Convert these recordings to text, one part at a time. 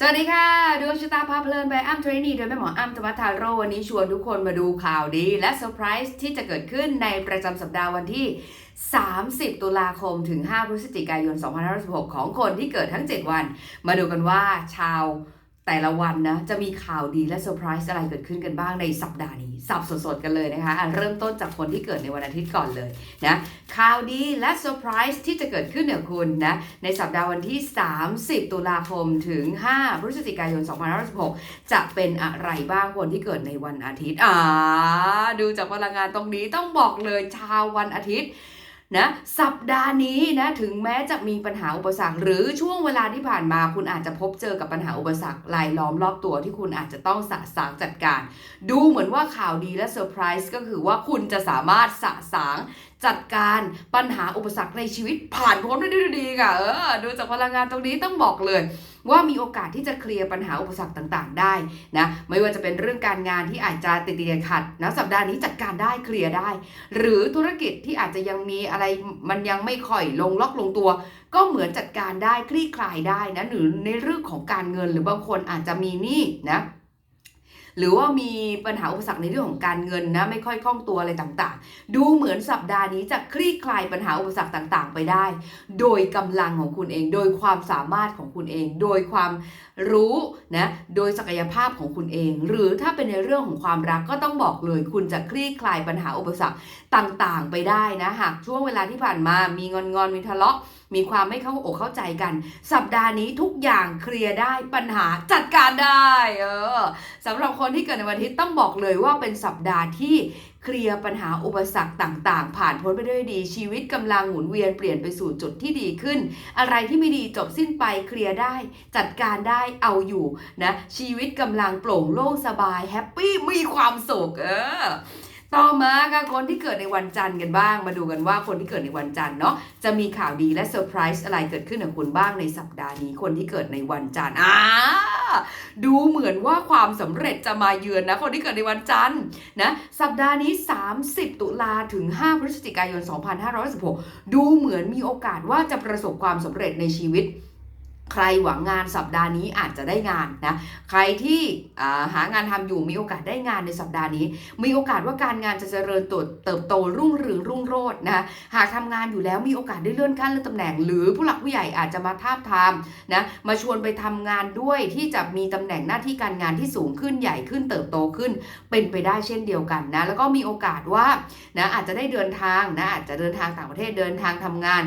สวัสดีค่ะดวงชะตาพาเพลินไปอ้ำเทรนนีโดยแม่หมออ้ำธวัฒน์ทาโรวันนี้ชวนทุกคนมาดูข่าวดี และเซอร์ไพรส์ที่จะเกิดขึ้นในประจำสัปดาห์วันที่ 30 ตุลาคมถึง 5 พฤศจิกายน 2566 ของคนที่เกิดทั้ง 7 วัน มาดูกันว่าชาว แต่ละวันนะจะมีข่าวดีและเซอร์ไพรส์อะไรเกิดขึ้นกันบ้างในสัปดาห์นี้ สับสดๆกันเลยนะคะเริ่มต้นจากคนที่เกิดในวันอาทิตย์ก่อนเลยนะข่าวดีและเซอร์ไพรส์ที่จะเกิดขึ้นเนี่ยคุณนะในสัปดาห์วันที่ 30 ตุลาคมถึง 5 พฤศจิกายน 2566 จะเป็นอะไรบ้างคนที่เกิดในวันอาทิตย์อ่าดูจากพลังงานตรงนี้ต้องบอกเลยชาววันอาทิตย์ นะสัปดาห์นี้นะถึงแม้จะมีปัญหาอุปสรรค หรือช่วงเวลาที่ผ่านมาคุณอาจจะพบเจอกับปัญหาอุปสรรครายล้อมรอบตัวที่คุณอาจจะต้องสะสางจัดการ ดูเหมือนว่าข่าวดีและเซอร์ไพรส์ก็คือว่าคุณจะสามารถสะสางจัดการปัญหาอุปสรรคในชีวิตผ่านพ้นได้ด้วยดีค่ะเออดูจากพลังงานตรงนี้ต้องบอกเลย ว่ามีโอกาสที่จะเคลียร์ปัญหาอุปสรรคต่างๆ ได้นะไม่ว่าจะเป็นเรื่องการงานที่อาจจะติดติดขัดนะสัปดาห์นี้จัดการได้เคลียร์ได้ หรือธุรกิจที่อาจจะยังมีอะไรมันยังไม่ค่อยลงล็อกลงตัว ก็เหมือนจัดการได้คลี่คลายได้นะหรือในเรื่องของการเงินหรือบางคนอาจจะมีหนี้นะ หรือว่ามีปัญหาอุปสรรคในเรื่องของการเงินนะไม่ค่อยคล่องตัวอะไรต่างๆ ดูเหมือนสัปดาห์นี้จะคลี่คลายปัญหาอุปสรรคต่างๆ ไปได้ โดยกำลังของคุณเอง โดยความสามารถของคุณเอง โดยความรู้นะโดยศักยภาพของคุณเอง หรือถ้าเป็นในเรื่องของความรักก็ต้องบอกเลย คุณจะคลี่คลายปัญหาอุปสรรคต่างๆ ไปได้นะหากช่วงเวลาที่ผ่านมามีงอนงอนๆมีทะเลาะมีความไม่เข้าอกเข้าใจกัน สัปดาห์นี้ทุกอย่างเคลียร์ได้ปัญหาจัดการได้เออสำหรับคนที่เกิดในวันอาทิตย์ต้องบอกเลยว่าเป็นสัปดาห์ที่เคลียร์ปัญหาอุปสรรคต่าง ๆ ผ่านพ้นไปด้วยดี ชีวิตกำลังหมุนเวียนเปลี่ยนไปสู่จุดที่ดีขึ้น อะไรที่ไม่ดีจบสิ้นไปเคลียร์ได้ จัดการได้เอาอยู่นะชีวิตกำลังโปร่งโล่งสบายแฮปปี้มีความสุขเออ ต่อมาค่ะคนที่เกิดในวันจันทร์กันบ้าง มาดูกันว่าคนที่เกิดในวันจันทร์เนาะจะมีข่าวดีและเซอร์ไพรส์อะไรเกิดขึ้นกับคุณบ้างในสัปดาห์นี้ คนที่เกิดในวันจันทร์อ่าดูเหมือนว่าความสำเร็จจะมาเยือนนะคนที่เกิดในวันจันทร์นะสัปดาห์นี้ 30 ตุลาถึง 5 พฤศจิกายน 2516 ดูเหมือนมีโอกาสว่าจะประสบความสำเร็จในชีวิต ใครหวังงานสัปดาห์นี้อาจจะได้งานนะ ใครที่าหางานทำอยู่มีโอกาสได้งานในสัปดาห์นี้ มีโอกาสว่าการงานจะเจริญเติบเติบโตรุ่งเรืองรุ่งโรจน์นะคะหากทำงานอยู่แล้วมีโอกาสได้เลื่อนขั้นเลื่อนตำแหน่ง หรือผู้หลักผู้ใหญ่อาจจะมาทาบทามนะมาชวนไปทำงานด้วยที่จะมีตำแหน่งหน้าที่การงานที่สูงขึ้นใหญ่ขึ้นเติบโตขึ้น เป็นไปได้เช่นเดียวกันนะแล้วก็มีโอกาสว่านะอาจจะได้เดินทางนะอาจจะเดินทางต่างประเทศเดินทางทำงาน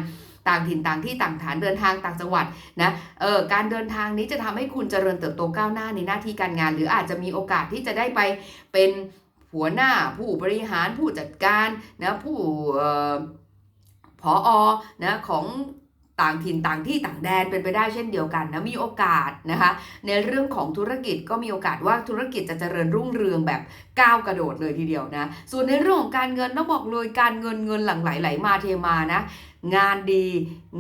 ต่างถิ่นต่างที่ต่างฐานเดินทางต่างจังหวัดนะเออการเดินทางนี้จะทำให้คุณเจริญเติบโตก้าวหน้าในหน้าที่การงาน หรืออาจจะมีโอกาสที่จะได้ไปเป็นหัวหน้าผู้บริหารผู้จัดการนะผู้เอ่อผออนะของต่างถิ่นต่างที่ต่างแดนเป็นไปได้เช่นเดียวกันนะมีโอกาสนะคะในเรื่องของธุรกิจก็มีโอกาสว่าธุรกิจจะเจริญรุ่งเรืองแบบก้าวกระโดดเลยทีเดียวนะส่วนในเรื่องของการเงินต้องบอกเลยการเงินเงินหลั่งไหลไหลมาเทมานะ งานดี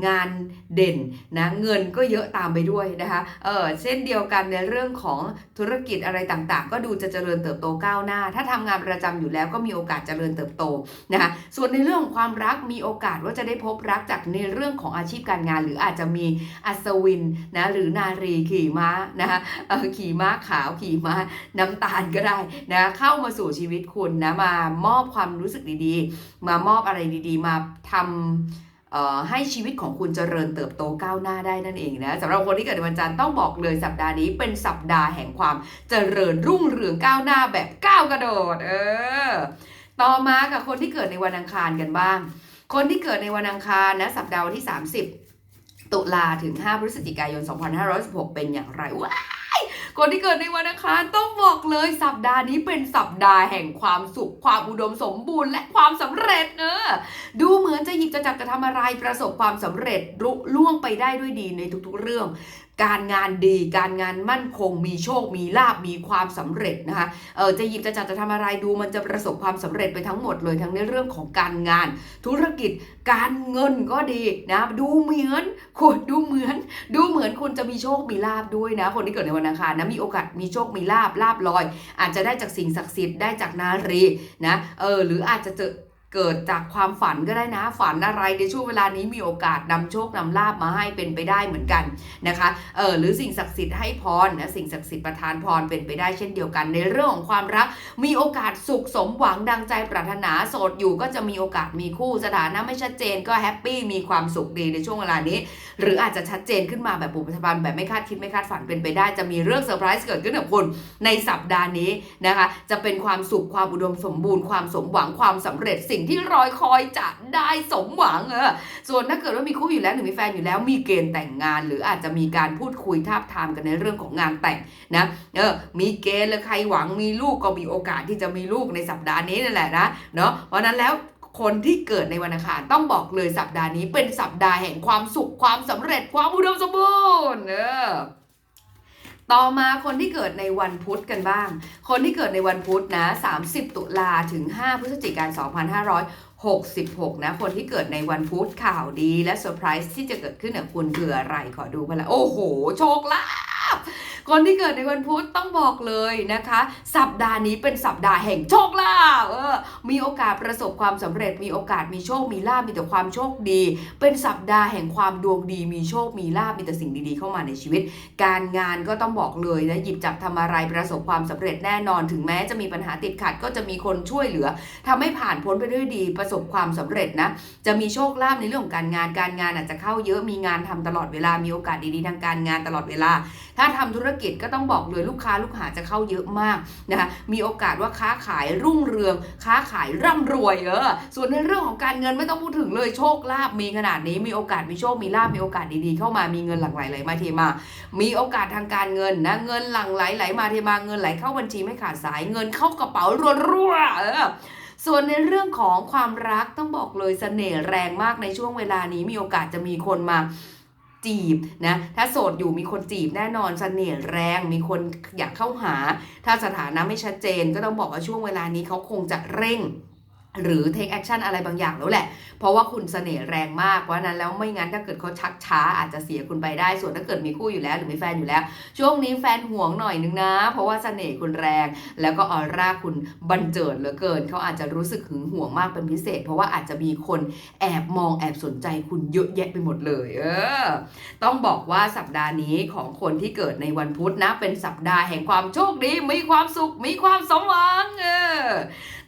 งานเด่นนะเงินก็เยอะตามไปด้วยนะคะเออเช่นเดียวกันในเรื่องของธุรกิจอะไรต่างๆ ก็ดูจะเจริญเติบโตก้าวหน้า ถ้าทำงานประจำอยู่แล้วก็มีโอกาสเจริญเติบโตนะคะส่วนในเรื่องของความรักมีโอกาสว่าจะได้พบรักจากในเรื่องของอาชีพการงาน หรืออาจจะมีอัศวินนะหรือนารีขี่ม้านะคะออขี่ม้าขาวขี่ม้าน้ำตาลก็ได้นะเข้ามาสู่ชีวิตคุณนะมามอบความรู้สึกดีๆ มามอบอะไรดีๆ มาทำเอ่อ ให้ชีวิตของคุณเจริญเติบโตก้าวหน้าได้นั่นเองนะสำหรับคนที่เกิดในวันจันทร์ต้องบอกเลยสัปดาห์นี้เป็นสัปดาห์แห่งความเจริญรุ่งเรืองก้าวหน้าแบบก้าวกระโดด เออ ต่อมากับคนที่เกิดในวันอังคารกันบ้าง คนที่เกิดในวันอังคารนะสัปดาห์วันที่ 30 ตุลาถึง 5 พฤศจิกายน 2516 เป็นอย่างไรว้า คนที่เกิดในวันอังคารต้องบอกเลยสัปดาห์นี้เป็นสัปดาห์แห่งความสุข ความอุดมสมบูรณ์และความสำเร็จเนอะดูเหมือนจะหยิบจะจับจะทำอะไรประสบความสำเร็จรุล่วงไปได้ด้วยดีในทุกๆเรื่อง การงานดี การงานมั่นคง มีโชค มีลาบ มีความสำเร็จนะคะ เออจะหยิบจะจับจะทำอะไรดูมันจะประสบความสำเร็จไปทั้งหมดเลยทั้งในเรื่องของการงาน ธุรกิจ การเงินก็ดีนะ ดูเหมือนคุณดูเหมือน ดูเหมือนคุณจะมีโชค มีลาบด้วยนะ คนที่เกิดในวันอังคารนะ มีโอกาส มีโชค มีลาบ ลาบลอย อาจจะได้จากสิ่งศักดิ์สิทธิ์ ได้จากนารีนะ เออ หรืออาจจะเจอ เกิดจากความฝันก็ได้นะ ฝันอะไรในช่วงเวลานี้มีโอกาสนำโชคนำลาบมาให้เป็นไปได้เหมือนกันนะคะเออหรือสิ่งศักดิ์สิทธิ์ให้พรนะสิ่งศักดิ์สิทธิ์ประทานพรเป็นไปได้เช่นเดียวกัน ในเรื่องของความรัก มีโอกาสสุขสมหวังดังใจปรารถนาโสดอยู่ก็จะมีโอกาสมีคู่สถานะไม่ชัดเจนก็แฮปปี้มีความสุขดีในช่วงเวลานี้ หรืออาจจะชัดเจนขึ้นมาแบบปุบปับบันแบบไม่คาดคิดไม่คาดฝันเป็นไปได้ จะมีเรื่องเซอร์ไพรส์เกิดขึ้นกับคุณในสัปดาห์นี้นะคะจะเป็นความสุขความอุดมสมบูรณ์ความสมหวังความสำเร็จสิ่งที่รอยคอยจะได้สมหวังเออส่วนถ้าเกิดว่ามีคู่อยู่แล้วหรือมีแฟนอยู่แล้วมีเกณฑ์แต่งงาน หรืออาจจะมีการพูดคุยทาบทามกันในเรื่องของงานแต่งนะเออมีเกณฑ์เลยใครหวังมีลูกก็มีโอกาสที่จะมีลูกในสัปดาห์นี้นั่นแหละนะเนาะเพราะฉะนั้นแล้วคนที่เกิดในวันอังคารต้องบอกเลยสัปดาห์นี้เป็นสัปดาห์แห่งความสุขความสำเร็จความอุดมสมบูรณ์เออ ต่อมาคนที่เกิดในวันพุธกันบ้าง คนที่เกิดในวันพุธนะ 30 ตุลาถึง 5 พฤศจิกายน 2566 นะ คนที่เกิดในวันพุธข่าวดีและเซอร์ไพรส์ที่จะเกิดขึ้นกับคุณคืออะไรขอดูพละโอ้โห โชคลาภ คนที่เกิดในวันพุธต้องบอกเลยนะคะ สัปดาห์นี้เป็นสัปดาห์แห่งโชคลาภเออมีโอกาสประสบความสำเร็จมีโอกาสมีโชคมีลาภมีแต่ความโชคดี เป็นสัปดาห์แห่งความดวงดีมีโชคมีลาภมีแต่สิ่งดีๆ เข้ามาในชีวิต การงานก็ต้องบอกเลยนะหยิบจับทำอะไรประสบความสำเร็จแน่นอนถึงแม้จะมีปัญหาติดขัดก็จะมีคนช่วยเหลือทำให้ผ่านพ้นไปด้วยดีประสบความสำเร็จนะจะมีโชคลาภในเรื่องของการงานการงานอาจจะเข้าเยอะมีงานทำตลอดเวลามีโอกาสดีๆทางการงานตลอดเวลา ถ้าทำธุรกิจก็ต้องบอกเลยลูกค้าลูกหาจะเข้าเยอะมากนะคะมีโอกาสว่าค้าขายรุ่งเรือง ค้าขายร่ำรวยเออส่วนในเรื่องของการเงินไม่ต้องพูดถึงเลยโชคลาภมีขนาดนี้มีโอกาสมีโชคมีลาภมีโอกาสดีๆเข้ามามีเงินหลั่งไหลไหลมาเทมา มีโอกาสทางการเงินนะเงินหลั่งไหลไหลมาเทมาเงินไหลเข้าบัญชีไม่ขาดสายเงินเข้ากระเป๋ารัวๆเออส่วนในเรื่องของความรักต้องบอกเลยเสน่ห์แรงมากในช่วงเวลานี้มีโอกาสจะมีคนมา จีบนะถ้าโสดอยู่มีคนจีบแน่นอนเสน่ห์แรงมีคนอยากเข้าหา ถ้าสถานะไม่ชัดเจน ก็ต้องบอกว่าช่วงเวลานี้เขาคงจะเร่ง หรือ take action อะไรบางอย่างแล้วแหละ เพราะว่าคุณเสน่ห์แรงมาก เพราะนั้นแล้วไม่งั้นถ้าเกิดเขาชักช้าอาจจะเสียคุณไปได้ ส่วนถ้าเกิดมีคู่อยู่แล้ว หรือมีแฟนอยู่แล้ว ช่วงนี้แฟนห่วงหน่อยนึงนะ เพราะว่าเสน่ห์คุณแรง แล้วก็ออร่าคุณบันเจิดเหลือเกิน เขาอาจจะรู้สึกหึงห่วงมากเป็นพิเศษ เพราะว่าอาจจะมีคนแอบมองแอบสนใจคุณเยอะแยะไปหมดเลย เออ ต้องบอกว่าสัปดาห์นี้ของคนที่เกิดในวันพุธนะ เป็นสัปดาห์แห่งความโชคดี มีความสุข มีความสมหวัง เออ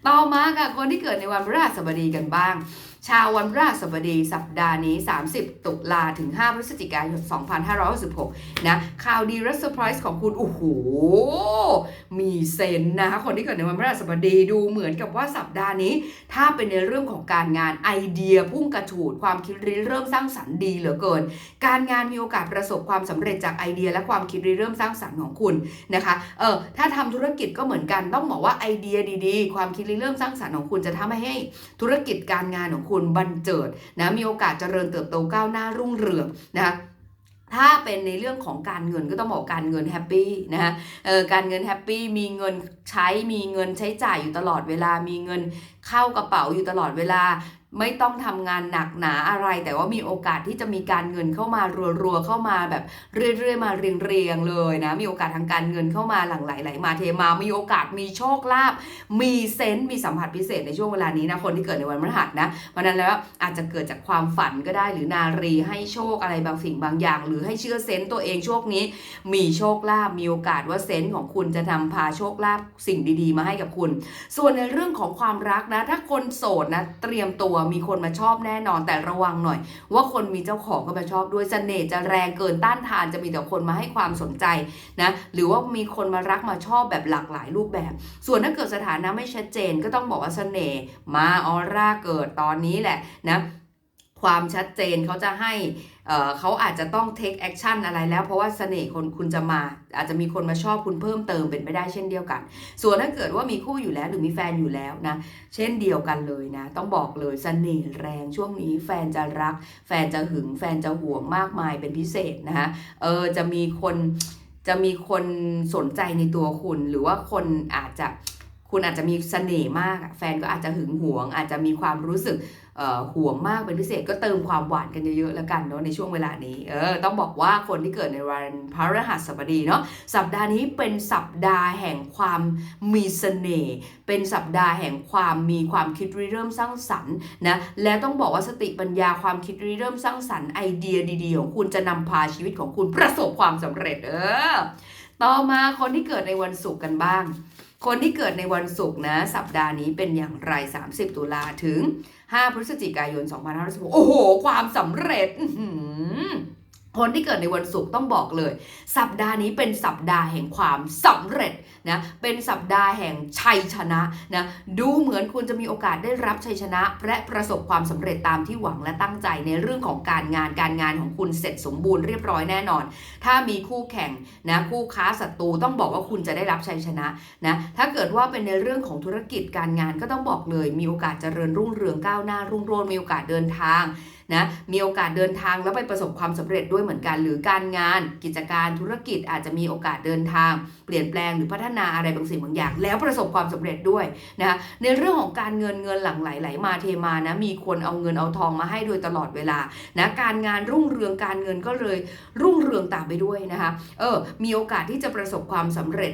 ต่อมาค่ะคนที่เกิดในวันพฤหัสบดีกันบ้าง ชาววันพฤหัสบดีสัปดาห์นี้ 30 ตุลาถึง 5 พฤศจิกายน 2566 นะ ข่าวดีและเซอร์ไพรส์ของคุณ โอ้โห มีเซนนะคะ คนที่เกิดในวันพฤหัสบดีดูเหมือนกับว่าสัปดาห์นี้ ถ้าเป็นในเรื่องของการงานไอเดียพุ่งกระฉูด ความคิดริเริ่มสร้างสรรค์ดีเหลือเกิน การงานมีโอกาสประสบความสำเร็จจากไอเดีย และความคิดริเริ่มสร้างสรรค์ของคุณนะคะ เออ ถ้าทำธุรกิจก็เหมือนกัน ต้องบอกว่าไอเดียดีๆ ความคิดริเริ่มสร้างสรรค์ของคุณจะทำให้ธุรกิจการงานของคุณบันเจิดนะมีโอกาสเจริญเติบโตก้าวหน้ารุ่งเรืองนะคะถ้าเป็นในเรื่องของการเงินก็ต้องบอกการเงินแฮปปี้นะฮะการเงินแฮปปี้มีเงินใช้มีเงินใช้จ่ายอยู่ตลอดเวลา มีเงินเข้ากระเป๋าอยู่ตลอดเวลา ไม่ต้องทำงานหนักหนาอะไร แต่ว่ามีโอกาสที่จะมีการเงินเข้ามารัวๆเข้ามาแบบเรื่อยๆมาเรียงๆเลยนะ มีโอกาสทางการเงินเข้ามาหลั่งไหลไหลมาเทมา มีโอกาสมีโชคลาภมีเซนต์มีสัมผัสพิเศษในช่วงเวลานี้นะคนที่เกิดในวันพฤหัสนะเพราะนั้นแล้วอาจจะเกิดจากความฝันก็ได้หรือนารีให้โชคอะไรบางสิ่งบางอย่าง หรือให้เชื่อเซนต์ตัวเองช่วงนี้ มีโชคลาภมีโอกาสว่าเซนต์ของคุณจะนำพาโชคลาภสิ่งดี ๆ มาให้กับคุณ ส่วนในเรื่องของความรักนะ ถ้าคนโสดนะเตรียมตัวมีคนมาชอบแน่นอนแต่ระวังหน่อย ว่าคนมีเจ้าของก็มาชอบด้วยเสน่ห์จะแรงเกินต้านทานจะมีแต่คนมาให้ความสนใจนะหรือว่ามีคนมารักมาชอบแบบหลากหลายรูปแบบ ส่วนถ้าเกิดสถานะไม่ชัดเจนก็ต้องบอกว่าเสน่ห์มาออร่าเกิดตอนนี้แหละนะ ความชัดเจนเขาจะให้เขาอาจจะต้อง take action อะไรแล้ว เพราะว่าเสน่ห์คนคุณจะมา อาจจะมีคนมาชอบคุณเพิ่มเติมเป็นไปได้เช่นเดียวกัน ส่วนถ้าเกิดว่ามีคู่อยู่แล้วหรือมีแฟนอยู่แล้วนะเช่นเดียวกันเลยนะ ต้องบอกเลยเสน่ห์แรงช่วงนี้แฟนจะรัก แฟนจะหึง แฟนจะห่วงมากมายเป็นพิเศษนะคะเออจะมีคนจะมีคนสนใจในตัวคุณ หรือว่าคนอาจจะคุณอาจจะมีเสน่ห์มาก แฟนก็อาจจะหึงหวง อาจจะมีความรู้สึกห่วงมากเป็นพิเศษก็เติมความหวานกันเยอะๆแล้วกันเนาะในช่วงเวลานี้เออต้องบอกว่าคนที่เกิดในวันพฤหัสบดีเนาะสัปดาห์นี้เป็นสัปดาห์แห่งความมีเสน่ห์เป็นสัปดาห์แห่งความมีความคิดริเริ่มสร้างสรรค์นะและต้องบอกว่าสติปัญญาความคิดริเริ่มสร้างสรรค์ไอเดียดีๆของคุณจะนำพาชีวิตของคุณประสบความสำเร็จเออต่อมาคนที่เกิดในวันศุกร์กันบ้าง คนที่เกิดในวันศุกร์นะ สัปดาห์นี้เป็นอย่างไร 30 ตุลาถึง 5 พฤศจิกายน 2566โอ้โห ความสำเร็จ คนที่เกิดในวันศุกร์ต้องบอกเลย สัปดาห์นี้เป็นสัปดาห์แห่งความสำเร็จนะเป็นสัปดาห์แห่งชัยชนะนะดูเหมือนคุณจะมีโอกาสได้รับชัยชนะ และประสบความสำเร็จตามที่หวังและตั้งใจในเรื่องของการงานการงานของคุณเสร็จสมบูรณ์เรียบร้อยแน่นอน ถ้ามีคู่แข่งนะคู่ค้าศัตรูต้องบอกว่าคุณจะได้รับชัยชนะนะถ้าเกิดว่าเป็นในเรื่องของธุรกิจการงานก็ต้องบอกเลย มีโอกาสเจริญรุ่งเรืองก้าวหน้ารุ่งโรจน์มีโอกาสเดินทาง นะมีโอกาสเดินทางแล้วไปประสบความสำเร็จด้วยเหมือนกัน หรือการงานกิจการธุรกิจอาจจะมีโอกาสเดินทาง เปลี่ยนแปลงหรือพัฒนาอะไรบางสิ่งบางอย่าง แล้วประสบความสำเร็จด้วยนะคะในเรื่องของการเงินเงินหลั่งไหลไหลมาเทมานะมีคนเอาเงินเอาทองมาให้โดยตลอดเวลานะการงานรุ่งเรืองการเงินก็เลยรุ่งเรืองตามไปด้วยนะคะเออมีโอกาสที่จะประสบความสำเร็จ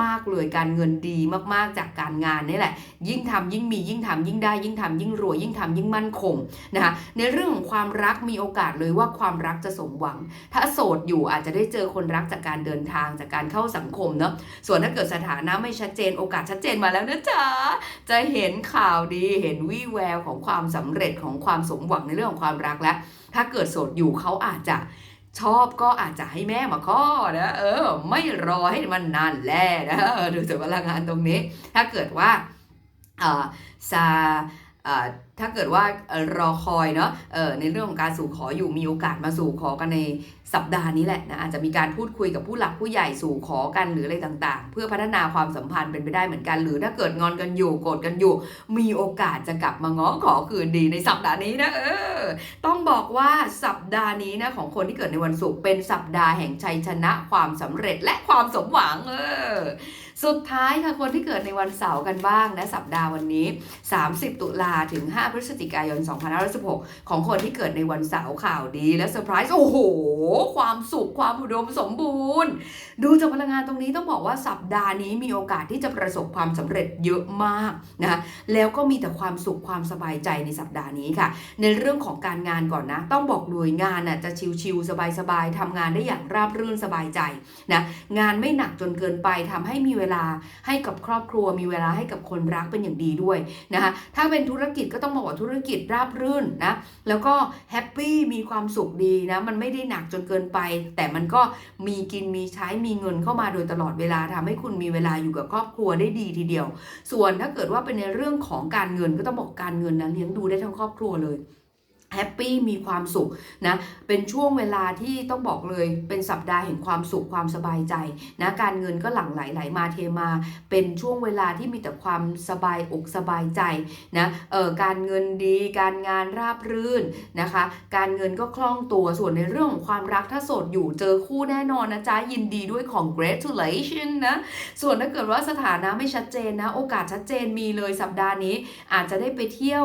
มาก ๆ เลยการเงินดีมากๆจากการงานนี่แหละ ยิ่งทำยิ่งมียิ่งทำยิ่งได้ยิ่งทำยิ่งรวยยิ่งทำยิ่งมั่นคงนะคะในเรื่องของความรักมีโอกาสเลยว่าความรักจะสมหวัง ถ้าโสดอยู่อาจจะได้เจอคนรักจากการเดินทางจากการเข้าสังคมเนาะส่วนถ้าเกิดสถานะไม่ชัดเจนโอกาสชัดเจนมาแล้วนะจ๊ะจะเห็นข่าวดีเห็นวี่แววของความสำเร็จของความสมหวังในเรื่องของความรักแล้วถ้าเกิดโสดอยู่เขาอาจจะชอบก็อาจจะให้แม่มาข้อนะเออ ไม่รอให้มันนานแล่นะดูจากพลังงานตรงนี้ ถ้าเกิดว่าอ่อซา ถ้าเกิดว่ารอคอยเนาะในเรื่องของการสู่ขออยู่มีโอกาสมาสู่ขอกันในสัปดาห์นี้แหละนะอาจจะมีการพูดคุยกับผู้หลักผู้ใหญ่สู่ขอกันหรืออะไรต่างๆ เพื่อพัฒนาความสัมพันธ์เป็นไปได้เหมือนกัน หรือถ้าเกิดงอนกันอยู่โกรธกันอยู่ มีโอกาสจะกลับมาง้อขอคืนดีในสัปดาห์นี้นะเออต้องบอกว่าสัปดาห์นี้นะของคนที่เกิดในวันศุกร์เป็นสัปดาห์แห่งชัยชนะความสำเร็จและความสมหวังเออ สุดท้ายค่ะคนที่เกิดในวันเสาร์กันบ้างนะสัปดาห์วันนี้ 30 ตุลาถึง 5 พฤศจิกายน 2516 ของคนที่เกิดในวันเสาร์ข่าวดีและเซอร์ไพรส์ โอ้โห ความสุข ความอุดมสมบูรณ์ ดูจากพลังงานตรงนี้ต้องบอกว่าสัปดาห์นี้มีโอกาสที่จะประสบความสำเร็จเยอะมากนะแล้วก็มีแต่ความสุขความสบายใจในสัปดาห์นี้ค่ะ ในเรื่องของการงานก่อนนะ ต้องบอกเลยงานน่ะจะชิวๆสบายๆทำงานได้อย่างราบรื่นสบายใจนะงานไม่หนักจนเกินไปทำให้มีเวลาให้กับครอบครัว มีเวลาให้กับคนรักเป็นอย่างดีด้วยนะคะถ้าเป็นธุรกิจก็ต้องบอกว่าธุรกิจราบรื่นนะแล้วก็แฮปปี้มีความสุขดีนะมันไม่ได้หนักจนเกินไป แต่มันก็มีกินมีใช้มีเงินเข้ามาโดยตลอดเวลาทำให้คุณมีเวลาอยู่กับครอบครัวได้ดีทีเดียว ส่วนถ้าเกิดว่าเป็นในเรื่องของการเงินก็ต้องบอกการเงินนะเลี้ยงดูได้ทั้งครอบครัวเลย แฮปปี้มีความสุขนะเป็นช่วงเวลาที่ต้องบอกเลยเป็นสัปดาห์แห่งความสุขความสบายใจนะการเงินก็หลั่งไหลไหลมาเทมา เป็นช่วงเวลาที่มีแต่ความสบายอกสบายใจนะเออการเงินดีการงานราบรื่นนะคะ การเงินก็คล่องตัวส่วนในเรื่องของความรักถ้าโสดอยู่เจอคู่แน่นอนนะจ๊ะยินดีด้วยของ congratulation นะส่วนถ้าเกิดว่าสถานะไม่ชัดเจนนะ โอกาสชัดเจนมีเลยสัปดาห์นี้อาจจะได้ไปเที่ยว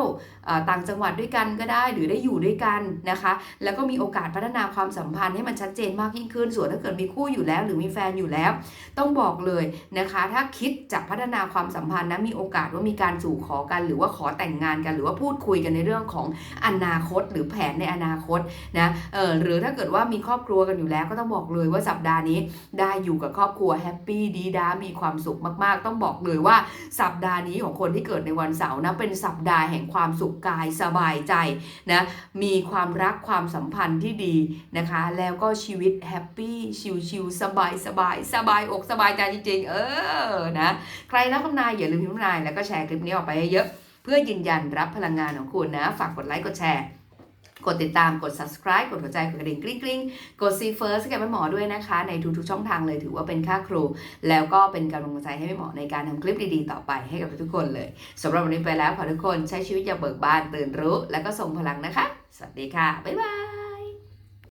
ต่างจังหวัดด้วยกันก็ได้ หรือได้อยู่ด้วยกันนะคะ แล้วก็มีโอกาสพัฒนาความสัมพันธ์ให้มันชัดเจนมากยิ่งขึ้น ส่วนถ้าเกิดมีคู่อยู่แล้ว หรือมีแฟนอยู่แล้ว ต้องบอกเลยนะคะ ถ้าคิดจะพัฒนาความสัมพันธ์นะมีโอกาสว่ามีการสู่ขอกัน หรือว่าขอแต่งงานกัน หรือว่าพูดคุยกันในเรื่องของอนาคต หรือแผนในอนาคตนะเออหรือถ้าเกิดว่ามีครอบครัวกันอยู่แล้วก็ต้องบอกเลยว่าสัปดาห์นี้ได้อยู่กับครอบครัวแฮปปี้ดีด้ามีความสุขมาก ๆ ต้องบอกเลยว่าสัปดาห์นี้ของคนที่เกิดในวันเสาร์นะเป็นสัปดาห์แห่งความสุขกายสบายใจนะมีความรักความสัมพันธ์ที่ดีนะคะ แล้วก็ชีวิตแฮปปี้ชิลๆสบายสบายสบายอกสบายใจจริงๆ เออนะใครรักคำนายอย่าลืมพิมพ์นายแล้วก็แชร์คลิปนี้ออกไปเยอะเพื่อยืนยันรับพลังงานของคุณนะ ฝากกดไลค์กดแชร์ กดติดตามกด subscribe กดหัวใจกดกระดิ่งกริ๊งกริ๊งกด see first ให้กับแม่หมอด้วยนะคะ ในทุกๆช่องทางเลยถือว่าเป็นค่าครู แล้วก็เป็นกำลังใจให้แม่หมอในการทำคลิปดีๆ ต่อไปให้กับทุกคนเลยสำหรับวันนี้ไปแล้วขอทุกคนใช้ชีวิตอย่างเบิกบานตื่นรู้ แล้วก็ทรงพลังนะคะ สวัสดีค่ะบ๊ายบาย